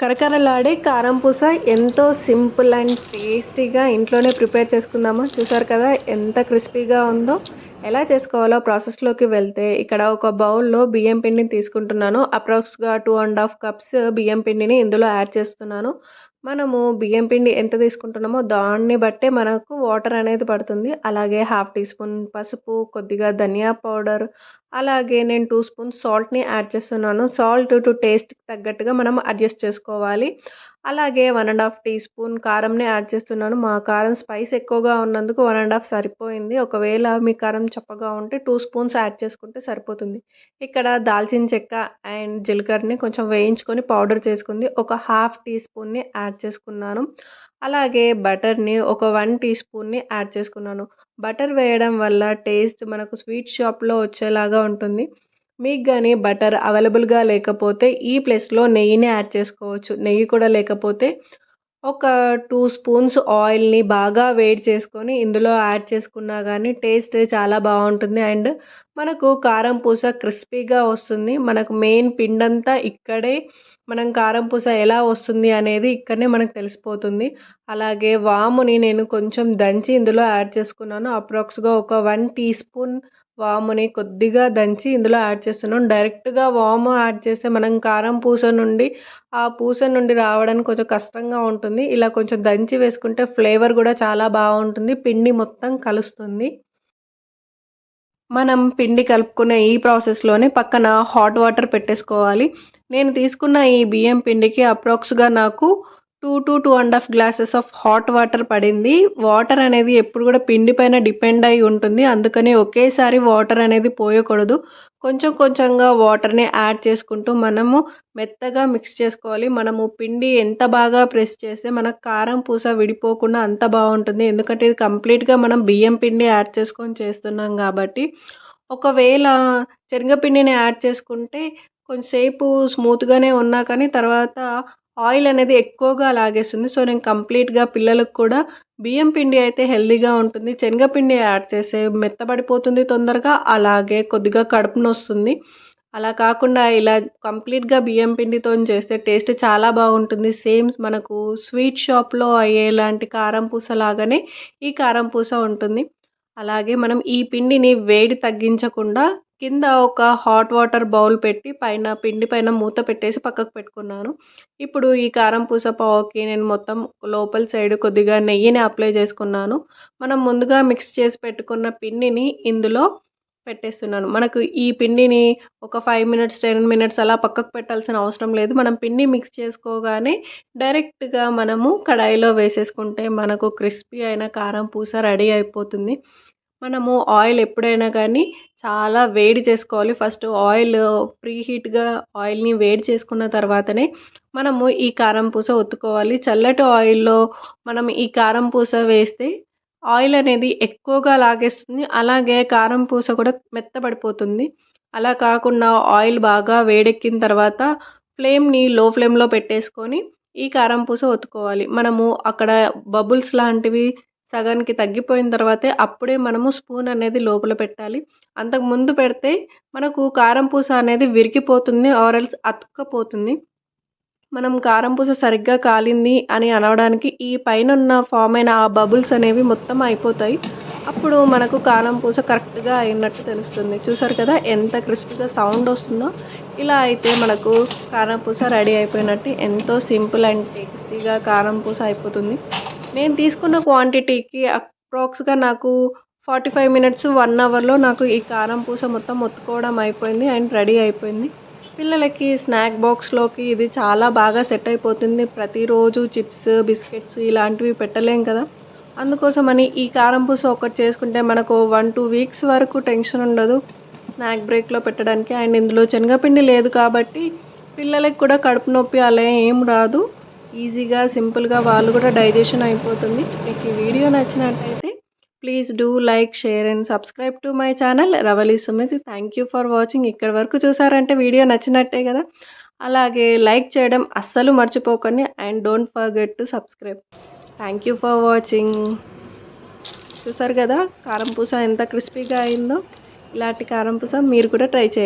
కరకరలాడే కారం పూస ఎంతో సింపుల్ అండ్ టేస్టీగా ఇంట్లోనే ప్రిపేర్ చేసుకుందామా? చూసారు కదా ఎంత క్రిస్పీగా ఉందో. ఎలా చేసుకోవాలో ప్రాసెస్లోకి వెళ్తే ఇక్కడ ఒక బౌల్లో బియ్యం పిండిని తీసుకుంటున్నాను. అప్రాక్స్గా టూ అండ్ హాఫ్ కప్స్ బియ్యం పిండిని ఇందులో యాడ్ చేస్తున్నాను. మనము బియ్యం పిండి ఎంత తీసుకుంటున్నామో దాన్ని బట్టే మనకు వాటర్ అనేది పడుతుంది. అలాగే హాఫ్ టీ స్పూన్ పసుపు కొద్దిగా ధనియా పౌడర్ అలాగే నేను టూ స్పూన్ సాల్ట్ని యాడ్ చేస్తున్నాను. సాల్ట్ టు టేస్ట్కి తగ్గట్టుగా మనం అడ్జస్ట్ చేసుకోవాలి. అలాగే one and half teaspoon కారంని యాడ్ చేస్తున్నాను. మా కారం స్పైస్ ఎక్కువగా ఉన్నందుకు వన్ అండ్ హాఫ్ సరిపోయింది. ఒకవేళ మీ కారం చప్పగా ఉంటే టూ స్పూన్స్ యాడ్ చేసుకుంటే సరిపోతుంది. ఇక్కడ దాల్చిన చెక్క అండ్ జీలకర్రని కొంచెం వేయించుకొని పౌడర్ చేసుకుంది. ఒక హాఫ్ టీ స్పూన్ని యాడ్ చేసుకున్నాను. అలాగే బటర్ని ఒక వన్ టీ స్పూన్ని యాడ్ చేసుకున్నాను. బటర్ వేయడం వల్ల టేస్ట్ మనకు స్వీట్ షాప్లో వచ్చేలాగా ఉంటుంది. మీకు కానీ బటర్ అవైలబుల్గా లేకపోతే ఈ ప్లేస్లో నెయ్యిని యాడ్ చేసుకోవచ్చు. నెయ్యి కూడా లేకపోతే ఒక టూ స్పూన్స్ ఆయిల్ని బాగా వేడి చేసుకొని ఇందులో యాడ్ చేసుకున్నా కానీ టేస్ట్ చాలా బాగుంటుంది. అండ్ మనకు కారం పూస క్రిస్పీగా వస్తుంది. మనకు మెయిన్ పిండంతా ఇక్కడే మనం కారం పూస ఎలా వస్తుంది అనేది ఇక్కడనే మనకు తెలిసిపోతుంది. అలాగే వాముని నేను కొంచెం దంచి ఇందులో యాడ్ చేసుకున్నాను. అప్రాక్స్గా ఒక వన్ టీ స్పూన్ వాముని కొద్దిగా దంచి ఇందులో యాడ్ చేస్తున్నాం. డైరెక్ట్గా వాము యాడ్ చేస్తే మనం కారం పూస నుండి ఆ పూస నుండి రావడానికి కొంచెం కష్టంగా ఉంటుంది. ఇలా కొంచెం దంచి వేసుకుంటే ఫ్లేవర్ కూడా చాలా బాగుంటుంది. పిండి మొత్తం కలుస్తుంది. మనం పిండి కలుపుకునే ఈ ప్రాసెస్లోనే పక్కన హాట్ వాటర్ పెట్టేసుకోవాలి. నేను తీసుకున్న ఈ బియ్యం పిండికి అప్రాక్స్గా నాకు two to two and half glasses of hot water పడింది. వాటర్ అనేది ఎప్పుడు కూడా పిండి పైన డిపెండ్ అయి ఉంటుంది. అందుకని ఒకేసారి వాటర్ అనేది పోయకూడదు. కొంచెం కొంచెంగా వాటర్ని యాడ్ చేసుకుంటూ మనము మెత్తగా మిక్స్ చేసుకోవాలి. మనము పిండి ఎంత బాగా ప్రెస్ చేస్తే మనకు కారం పూస విడిపోకుండా అంత బాగుంటుంది. ఎందుకంటే ఇది కంప్లీట్గా మనం బియ్యం పిండి యాడ్ చేసుకొని చేస్తున్నాం కాబట్టి. ఒకవేళ శనగపిండిని యాడ్ చేసుకుంటే కొంచెంసేపు స్మూత్గానే ఉన్నా కానీ తర్వాత ఆయిల్ అనేది ఎక్కువగా లాగేస్తుంది. సో నేను కంప్లీట్గా పిల్లలకు కూడా బియ్యం పిండి అయితే హెల్దీగా ఉంటుంది. శనగపిండి యాడ్ చేస్తే మెత్తబడిపోతుంది తొందరగా అలాగే కొద్దిగా కడుపు నొస్తుంది. అలా కాకుండా ఇలా కంప్లీట్గా బియ్యం పిండితో చేస్తే టేస్ట్ చాలా బాగుంటుంది. సేమ్ మనకు స్వీట్ షాప్లో అయ్యేలాంటి కారం పూస లాగానే ఈ కారం పూస ఉంటుంది. అలాగే మనం ఈ పిండిని వేడి తగ్గించకుండా కింద ఒక హాట్ వాటర్ బౌల్ పెట్టి పైన పిండి పైన మూత పెట్టేసి పక్కకు పెట్టుకున్నాను. ఇప్పుడు ఈ కారం పూస పావుకి నేను మొత్తం లోపల సైడ్ కొద్దిగా నెయ్యిని అప్లై చేసుకున్నాను. మనం ముందుగా మిక్స్ చేసి పెట్టుకున్న పిండిని ఇందులో పెట్టేస్తున్నాను. మనకు ఈ పిండిని ఒక ఫైవ్ మినిట్స్ టెన్ మినిట్స్ అలా పక్కకు పెట్టాల్సిన అవసరం లేదు. మనం పిండి మిక్స్ చేసుకోగానే డైరెక్ట్గా మనము కడాయిలో వేసేసుకుంటే మనకు క్రిస్పీ అయిన కారం పూస రెడీ అయిపోతుంది. మనము ఆయిల్ ఎప్పుడైనా కానీ చాలా వేడి చేసుకోవాలి. ఫస్ట్ ఆయిల్ ప్రీ హీట్గా ఆయిల్ని వేడి చేసుకున్న తర్వాతనే మనము ఈ కారం పూస ఒత్తుకోవాలి. చల్లటి ఆయిల్లో మనం ఈ కారం పూస వేస్తే ఆయిల్ అనేది ఎక్కువగా లాగేస్తుంది. అలాగే కారం పూస కూడా మెత్తబడిపోతుంది. అలా కాకుండా ఆయిల్ బాగా వేడెక్కిన తర్వాత ఫ్లేమ్ని లో ఫ్లేమ్లో పెట్టేసుకొని ఈ కారం పూస ఒత్తుకోవాలి. మనము అక్కడ బబుల్స్ లాంటివి సగానికి తగ్గిపోయిన తర్వాతే అప్పుడే మనము స్పూన్ అనేది లోపల పెట్టాలి. అంతకు ముందు పెడితే మనకు కారం పూస అనేది విరిగిపోతుంది ఆరల్స్ అతుక్కపోతుంది. మనం కారం పూస సరిగ్గా కాలింది అని అనవడానికి ఈ పైన ఉన్న ఫామ్ అయిన ఆ బబుల్స్ అనేవి మొత్తం అయిపోతాయి. అప్పుడు మనకు కారం పూస కరెక్ట్గా అయినట్టు తెలుస్తుంది. చూసారు కదా ఎంత క్రిస్పీగా సౌండ్ వస్తుందో. ఇలా అయితే మనకు కారం పూస రెడీ అయిపోయినట్టు ఎంతో సింపుల్ అండ్ టేస్టీగా కారం పూస అయిపోతుంది. నేను తీసుకున్న క్వాంటిటీకి అప్రాక్స్గా నాకు ఫార్టీ ఫైవ్ మినిట్స్ వన్ అవర్లో నాకు ఈ కారం పూస మొత్తం ఒత్తుకోవడం అయిపోయింది అండ్ రెడీ అయిపోయింది. పిల్లలకి స్నాక్ బాక్స్లోకి ఇది చాలా బాగా సెట్ అయిపోతుంది. ప్రతిరోజు చిప్స్ బిస్కెట్స్ ఇలాంటివి పెట్టలేం కదా. అందుకోసమని ఈ కారం పూస ఒకటి చేసుకుంటే మనకు వన్ టూ వీక్స్ వరకు టెన్షన్ ఉండదు. స్నాక్ బ్రేక్లో పెట్టడానికి అండ్ ఇందులో శనగపిండి లేదు కాబట్టి పిల్లలకి కూడా కడుపు నొప్పి అలా ఏం రాదు. ఈజీగా సింపుల్గా వాళ్ళు కూడా డైజెషన్ అయిపోతుంది. మీకు ఈ వీడియో నచ్చినట్టయితే please do like share and subscribe to my channel. Ravali Sumithi thank you for watching. ఇక్కడ వరకు చూసారంటే వీడియో నచ్చినట్టే కదా. అలాగే లైక్ చేయడం అస్సలు మర్చిపోకండి. And don't forget to subscribe. Thank you for watching. చూసారు కదా కారం పూస ఎంత క్రిస్పీగా అయిందో. ఇలాంటి కారం పూస మీరు కూడా ట్రై చేయండి.